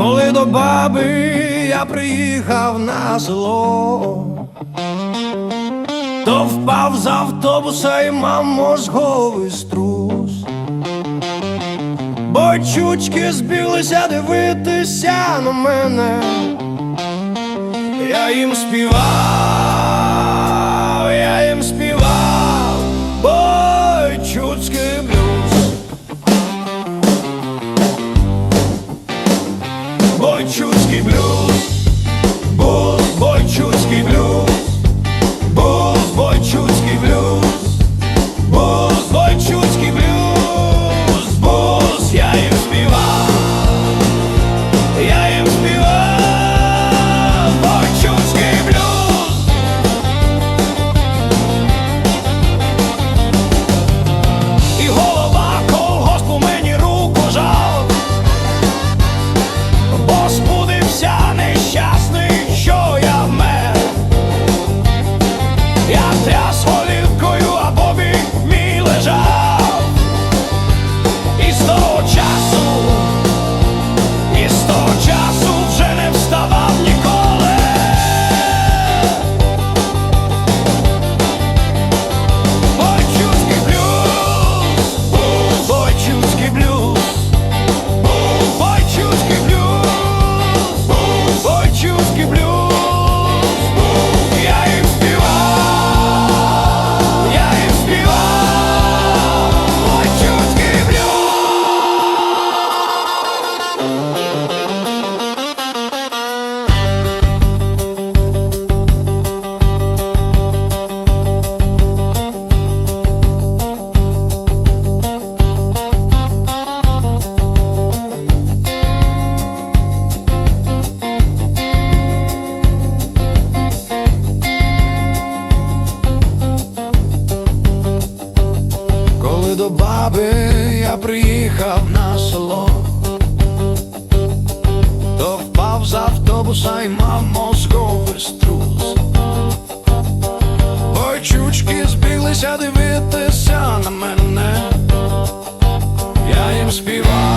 коли до баби я приїхав на зло, то впав з автобуса і мав мозговий струс, бо чучки збіглися дивитися на мене, я їм співав, я їм співав, бо чучки. аби я приїхав на село, то впав з автобуса і мав мозковий струс. Ой, чучки збіглися дивитися на мене, я їм співав.